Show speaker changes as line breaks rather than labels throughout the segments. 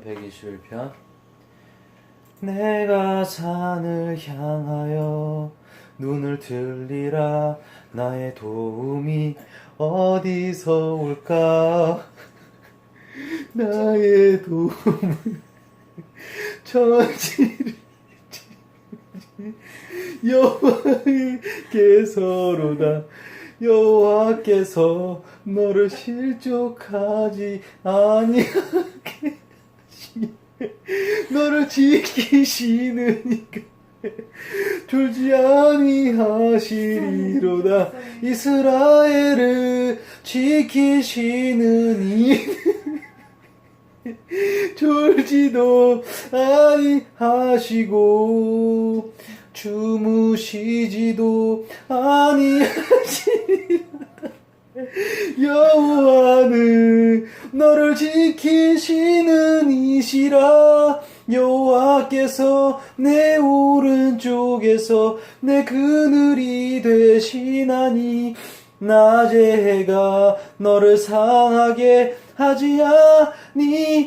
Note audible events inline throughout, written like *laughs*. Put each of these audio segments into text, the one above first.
121편. 내가 산을 향하여 눈을 들리라. 나의 도움이 어디서 올까? 나의 도움은 천지를 여호와께서로다. 여호와께서 너를 실족하지 하시니 *laughs* 너를 지키시느니까 졸지 아니하시리로다. 이스라엘을 지키시는 이 *laughs* 졸지도 아니하시고 주무시지도 아니하시리로다 여호와는 너를 지키시는 이시라. 여호와께서 내 오른쪽에서 내 그늘이 되시나니 낮의 해가 너를 상하게 하지 아니하며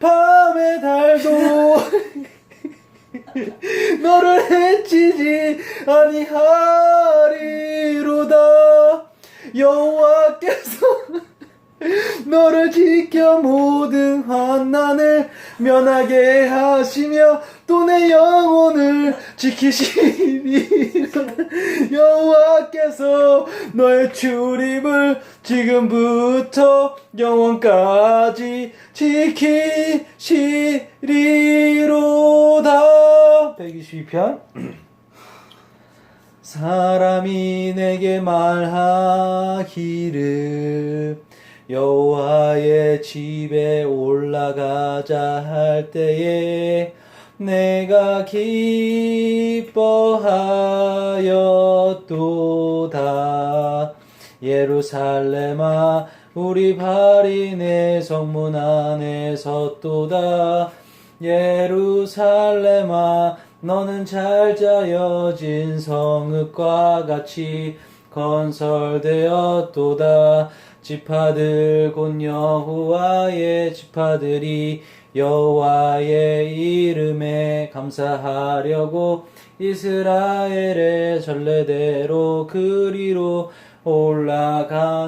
밤의 달도 *laughs* 너를 해치지 아니하리로다. 여호와께서 너를 지켜 모든 환난을 면하게 하시며 또 내 영혼을 지키시리로다. 여호와께서 너의 출입을 지금부터 영원까지 지키시리로 다 122편. 사람이 내게 말하기를 여호와의 집에 올라가자 할 때에 내가 기뻐하였도다. 예루살렘아 우리 발이 내 성문 안에 섰도다. 예루살렘아 너는 잘 짜여진 성읍과 같이 건설되었도다. 지파들 곧 여호와의 지파들이 여호와의 이름에 감사하려고 이스라엘의 전례대로 그리로 올라가는도다.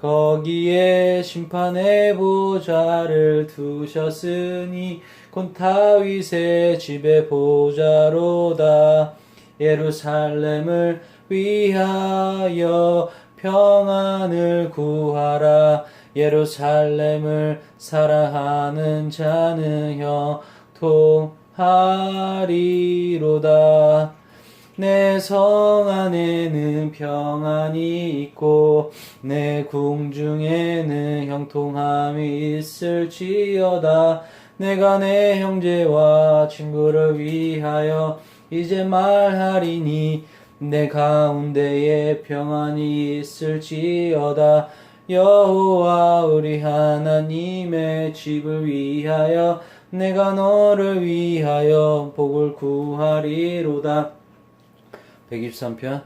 거기에 심판의 보좌를 두셨으니 곧 다윗의 집의 보좌로다. 예루살렘을 위하여 평안을 구하라. 예루살렘을 사랑하는 자는 형통하리로다. 내 성 안에는 평안이 있고 내 궁중에는 형통함이 있을지어다 내가 내 형제와 친구를 위하여 이제 말하리니 내 가운데에 평안이 있을지어다. 여호와 우리 하나님의 집을 위하여 내가 너를 위하여 복을 구하리로다. 123편.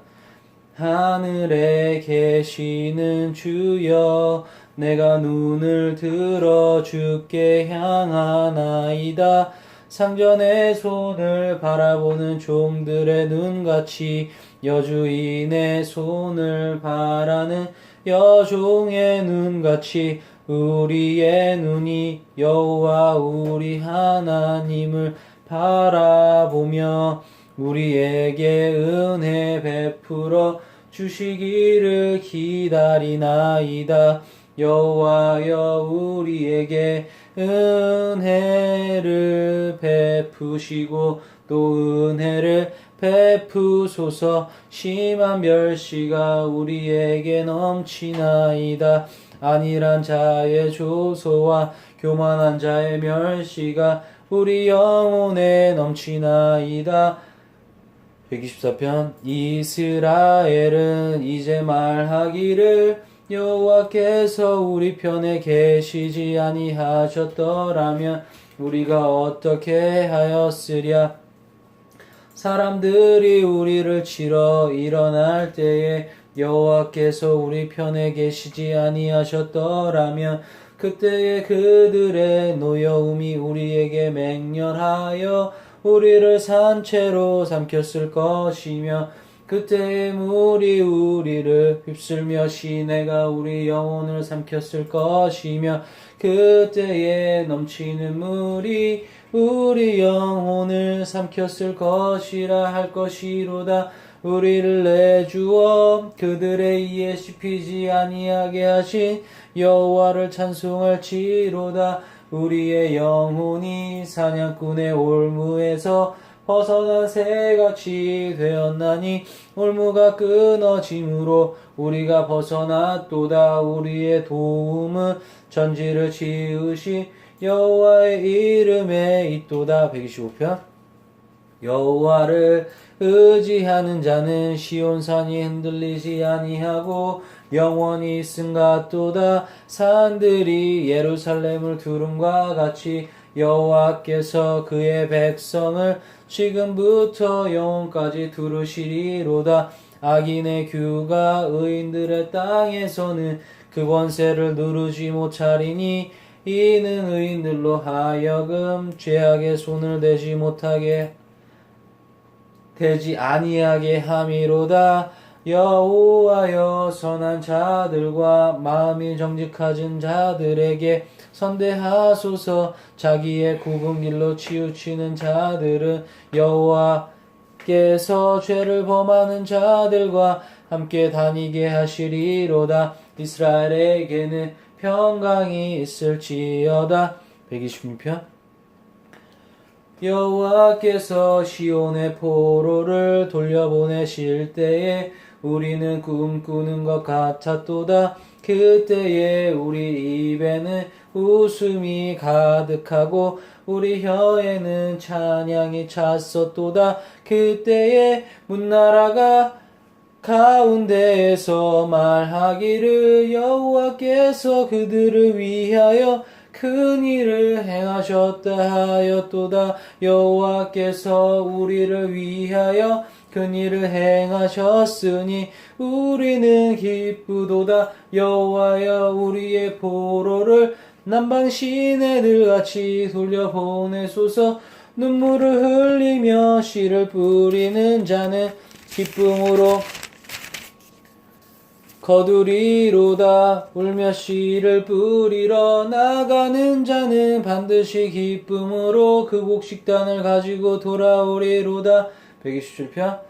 하늘에 계시는 주여 내가 눈을 들어 주께 향하나이다. 상전의 손을 바라보는 종들의 눈같이 여주인의 손을 바라는 여종의 눈같이 우리의 눈이 여호와 우리 하나님을 바라보며 우리에게 은혜 베풀어 주시기를 기다리나이다 여호와여 우리에게 은혜를 베푸시고 또 은혜를 베푸소서. 심한 멸시가 우리에게 넘치나이다. 안일한 자의 조소와 교만한 자의 멸시가 우리 영혼에 넘치나이다. 124편 이스라엘은 이제 말하기를 여호와께서 우리 편에 계시지 아니하셨더라면 우리가 어떻게 하였으랴? 사람들이 우리를 치러 일어날 때에 여호와께서 우리 편에 계시지 아니하셨더라면 그때에 그들의 노여움이 우리에게 맹렬하여 우리를 산채로 삼켰을 것이며 그때에 물이 우리를 휩쓸며 시내가 우리 영혼을 삼켰을 것이며 그때에 넘치는 물이 우리 영혼을 삼켰을 것이라 할 것이로다. 우리를 내주어 그들의 이에 씹히지 아니하게 하신 여호와를 찬송할지로다. 우리의 영혼이 사냥꾼의 올무에서 벗어난 새같이 되었나니 올무가 끊어짐으로 우리가 벗어났도다. 우리의 도움은 전지를 지으신 여호와의 이름에 있도다. 125편. 여호와를 의지하는 자는 시온산이 흔들리지 아니하고 영원히 있음 같도다. 산들이 예루살렘을 두름과 같이 여호와께서 그의 백성을 지금부터 영원까지 두르시리로다. 악인의 규가 의인들의 땅에서는 그 권세를 누르지 못하리니 이는 의인들로 하여금 죄악의 손을 대지 못하게 되지 아니하게 함이로다 여호와여 선한 자들과 마음이 정직하진 자들에게 선대하소서. 자기의 굽은 길로 치우치는 자들은 여호와께서 죄를 범하는 자들과 함께 다니게 하시리로다. 이스라엘에게는 평강이 있을지어다. 126편. 여호와께서 시온의 포로를 돌려보내실 때에 우리는 꿈꾸는 것 같았도다. 그때에 우리 입에는 웃음이 가득하고 우리 혀에는 찬양이 찼었도다. 그때에 문나라가 가운데에서 말하기를 여호와께서 그들을 위하여 큰 일을 행하셨다 하였도다 여호와께서 우리를 위하여 큰 일을 행하셨으니 우리는 기쁘도다. 여호와여 우리의 포로를 남방 시내들 같이 돌려보내소서. 눈물을 흘리며 씨를 뿌리는 자는 기쁨으로 거두리로다. 울며 씨를 뿌리러 나가는 자는 반드시 기쁨으로 그 곡식단을 가지고 돌아오리로다 127편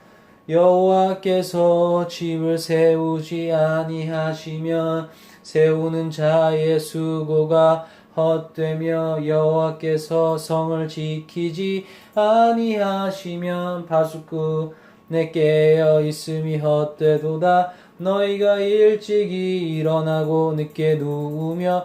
여호와께서 집을 세우지 아니하시면 세우는 자의 수고가 헛되며 여호와께서 성을 지키지 아니하시면 바수꾼에 깨어 있음이 헛되도다. 너희가 일찍이 일어나고 늦게 누우며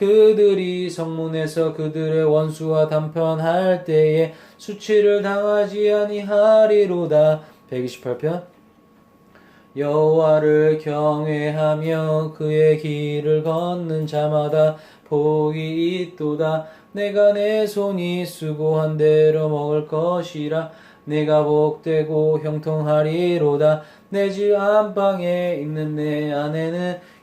그들이 성문에서 그들의 원수와 단편할 때에 수치를 당하지 아니하리로다. 128편. 여호와를 경외하며 그의 길을 걷는 자마다 복이 있도다. 내가 내 손이 수고한 대로 먹을 것이라 내가 복되고 형통하리로다. 내 집 안방에 있는 내 아내는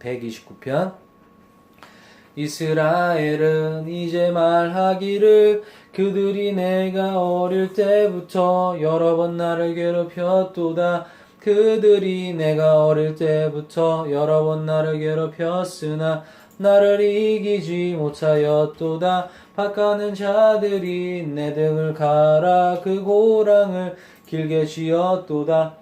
129편. 이스라엘은 이제 말하기를 그들이 내가 어릴 때부터 여러 번 나를 괴롭혔도다. 그들이 내가 어릴 때부터 여러 번 나를 괴롭혔으나 나를 이기지 못하였도다. 바가는 자들이 내 등을 갈아 그 고랑을 길게 지었도다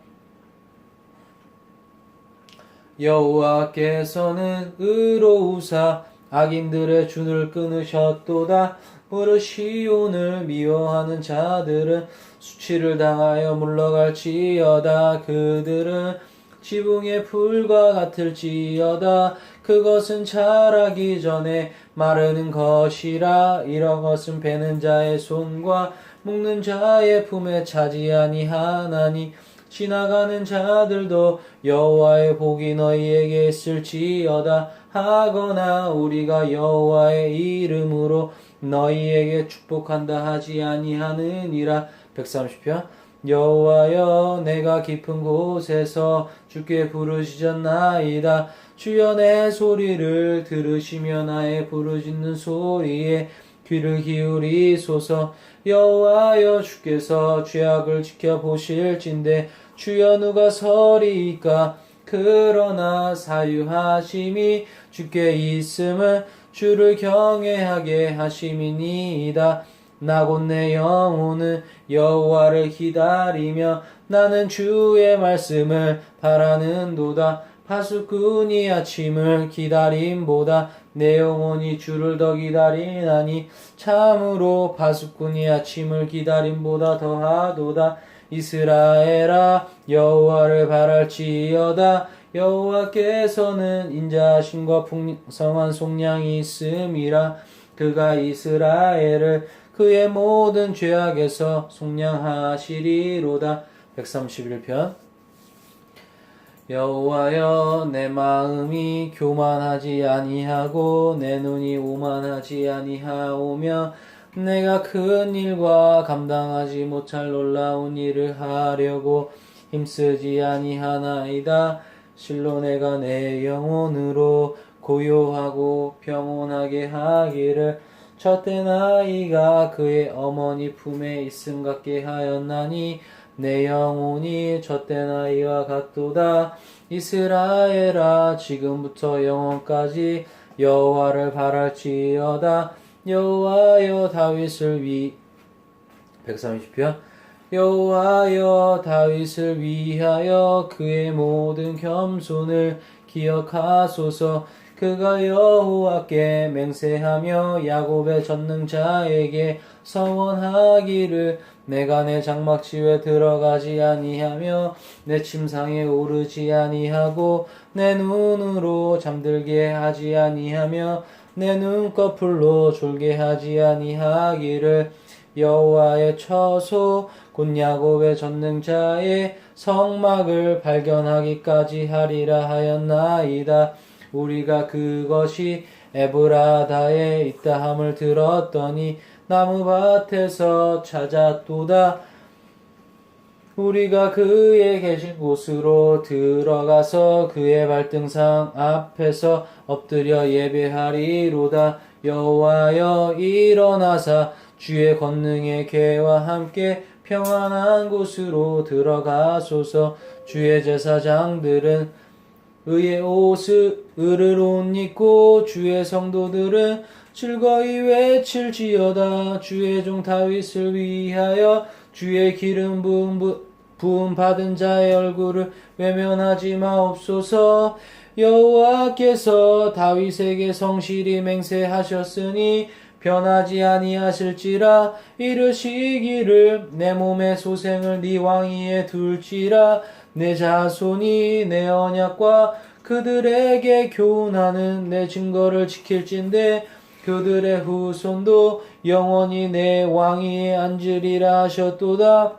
여호와께서는 의로우사 악인들의 줄을 끊으셨도다. 무릇 시온을 미워하는 자들은 수치를 당하여 물러갈지어다. 그들은 지붕의 풀과 같을지어다. 그것은 자라기 전에 마르는 것이라. 이런 것은 베는 자의 손과 묶는 자의 품에 차지 아니하나니 지나가는 자들도 여호와의 복이 너희에게 있을지어다. 하거나 우리가 여호와의 이름으로 너희에게 축복한다 하지 아니하느니라. 130편. 여호와여 내가 깊은 곳에서 주께 부르짖었나이다. 주여 내 소리를 들으시며 나의 부르짖는 소리에 귀를 기울이소서. 여호와여 주께서 죄악을 지켜보실진데 주여 누가 서리이까? 그러나 사유하심이 주께 있음은 주를 경외하게 하심이니이다. 나곧 내 영혼은 여호와를 기다리며 나는 주의 말씀을 바라는도다. 파수꾼이 아침을 기다림보다 내 영혼이 주를 더 기다리나니 참으로 파수꾼이 아침을 기다림보다 더하도다. 이스라엘아 여호와를 바랄지어다. 여호와께서는 인자하심과 풍성한 속량이 있음이라 그가 이스라엘을 그의 모든 죄악에서 속량하시리로다. 131편 여호와여 내 마음이 교만하지 아니하고 내 눈이 오만하지 아니하오며 내가 큰 일과 감당하지 못할 놀라운 일을 하려고 힘쓰지 아니하나이다. 실로 내가 내 영혼으로 고요하고 평온하게 하기를 첫때 나이가 그의 어머니 품에 있음 같게 하였나니 내 영혼이 첫때 나이와 같도다. 이스라엘아 지금부터 영원까지 여호와를 바랄지어다. 여호와여 다윗을 위 130편. 여호와여 다윗을 위하여 그의 모든 겸손을 기억하소서 그가 여호와께 맹세하며 야곱의 전능자에게 서원하기를 내가 내 장막집에 들어가지 아니하며 내 침상에 오르지 아니하고 내 눈으로 잠들게 하지 아니하며 내 눈꺼풀로 졸게 하지 아니하기를 여호와의 처소 곧 야곱의 전능자의 성막을 발견하기까지 하리라 하였나이다. 우리가 그것이 에브라다에 있다함을 들었더니 나무밭에서 찾았도다. 우리가 그의 계신 곳으로 들어가서 그의 발등상 앞에서 엎드려 예배하리로다. 여호와여 일어나사 주의 권능의 계와 함께 평안한 곳으로 들어가소서 주의 제사장들은 의의 옷을 을을 옷 입고 주의 성도들은 즐거이 외칠지어다. 주의 종 다윗을 위하여 주의 기름 부음, 부- 부음 받은 자의 얼굴을 외면하지 마옵소서. 여호와께서 다윗에게 성실히 맹세하셨으니 변하지 아니하실지라. 이르시기를 내 몸의 소생을 네 왕위에 둘지라 내 자손이 내 언약과 그들에게 교훈하는 내 증거를 지킬진대 그들의 후손도 영원히 내 왕위에 앉으리라 하셨도다.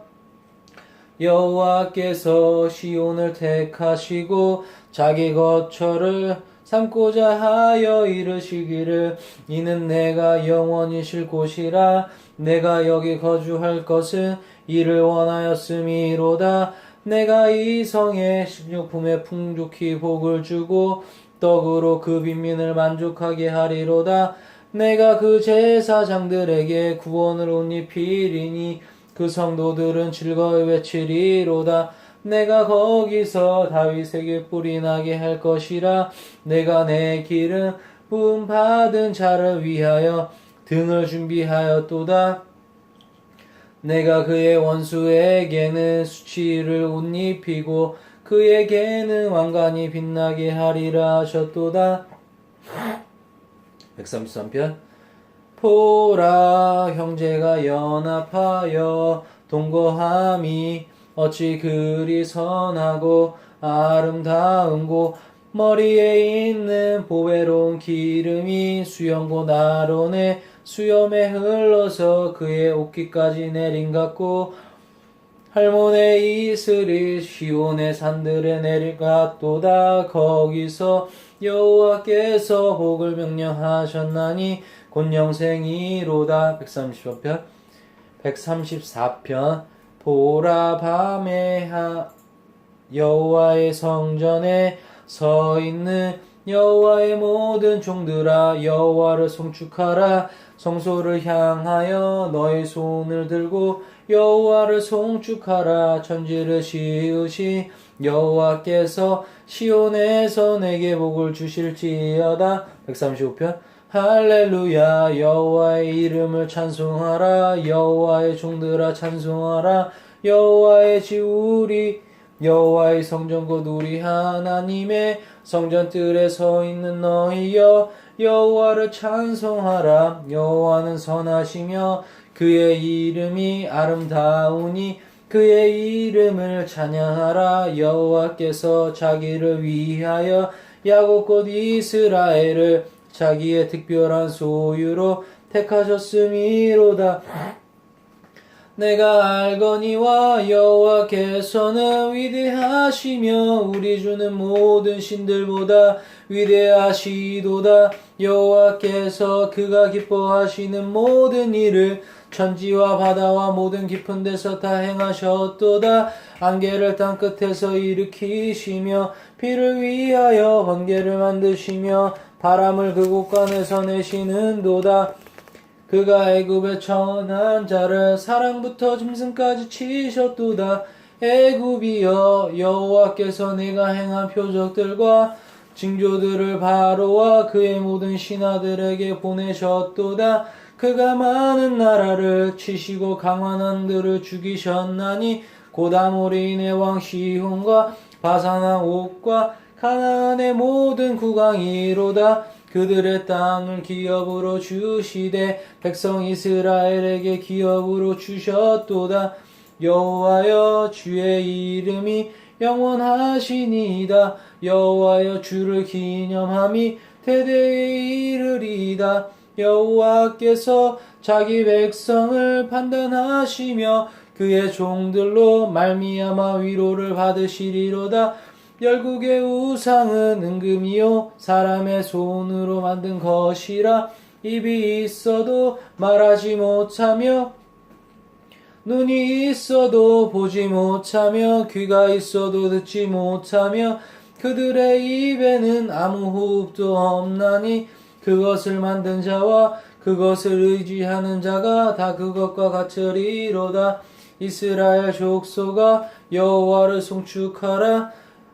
여호와께서 시온을 택하시고 자기 거처를 삼고자 하여 이르시기를 이는 내가 영원히 쉴 곳이라 내가 여기 거주할 것은 이를 원하였음이로다 내가 이 성에 식료품에 풍족히 복을 주고 떡으로 그 빈민을 만족하게 하리로다. 내가 그 제사장들에게 구원을 옷 입히리니 그 성도들은 즐거이 외치리로다. 내가 거기서 다윗에게 뿔이 나게 할 것이라. 내가 내 기름 부음 받은 자를 위하여 등을 준비하였도다 내가 그의 원수에게는 수치를 옷 입히고 그에게는 왕관이 빛나게 하리라 하셨도다. 133편. 보라 형제가 연합하여 동거함이 어찌 그리 선하고 아름다운고 머리에 있는 보배로운 기름이 수염고 아론의 수염에 흘러서 그의 옷깃까지 내린 같고 할몬의 이슬이 시온의 산들에 내려갔도다. 거기서 여호와께서 복을 명령하셨나니 곧 영생이로다. 130편 134편. 보라 밤에 하 여호와의 성전에 서 있는 여호와의 모든 종들아 여호와를 송축하라. 성소를 향하여 너의 손을 들고 여호와를 송축하라. 천지를 씌우시 여호와께서 시온에서 내게 복을 주실지어다. 135편. 할렐루야 여호와의 이름을 찬송하라. 여호와의 종들아 찬송하라. 여호와의 지우리 여호와의 성전 곧 우리 하나님의 성전 뜰에 서 있는 너희여 여호와를 찬송하라. 여호와는 선하시며 그의 이름이 아름다우니 그의 이름을 찬양하라. 여호와께서 자기를 위하여 야곱 곧 이스라엘을 자기의 특별한 소유로 택하셨음이로다 내가 알거니와 여호와께서는 위대하시며 우리 주는 모든 신들보다 위대하시도다. 여호와께서 그가 기뻐하시는 모든 일을 천지와 바다와 모든 깊은 데서 다 행하셨도다. 안개를 땅 끝에서 일으키시며 비를 위하여 번개를 만드시며 바람을 그곳간에서 내시는도다 그가 애굽의 천한 자를 사랑부터 짐승까지 치셨도다. 애굽이여 여호와께서 내가 행한 표적들과 징조들을 바로와 그의 모든 신하들에게 보내셨도다. 그가 많은 나라를 치시고 강한 한들을 죽이셨나니 곧 아모리인의 왕 시혼과 바산왕 옥과 가나안의 모든 국왕이로다 그들의 땅을 기업으로 주시되 백성 이스라엘에게 기업으로 주셨도다. 여호와여 주의 이름이 영원하시니이다. 여호와여 주를 기념함이 대대에 이르리이다. 여호와께서 자기 백성을 판단하시며 그의 종들로 말미암아 위로를 받으시리로다 열국의 우상은 은금이요 사람의 손으로 만든 것이라 입이 있어도 말하지 못하며 눈이 있어도 보지 못하며 귀가 있어도 듣지 못하며 그들의 입에는 아무 호흡도 없나니 그것을 만든 자와 그것을 의지하는 자가 다 그것과 같으리로다. 이스라엘 족속아 여호와를 송축하라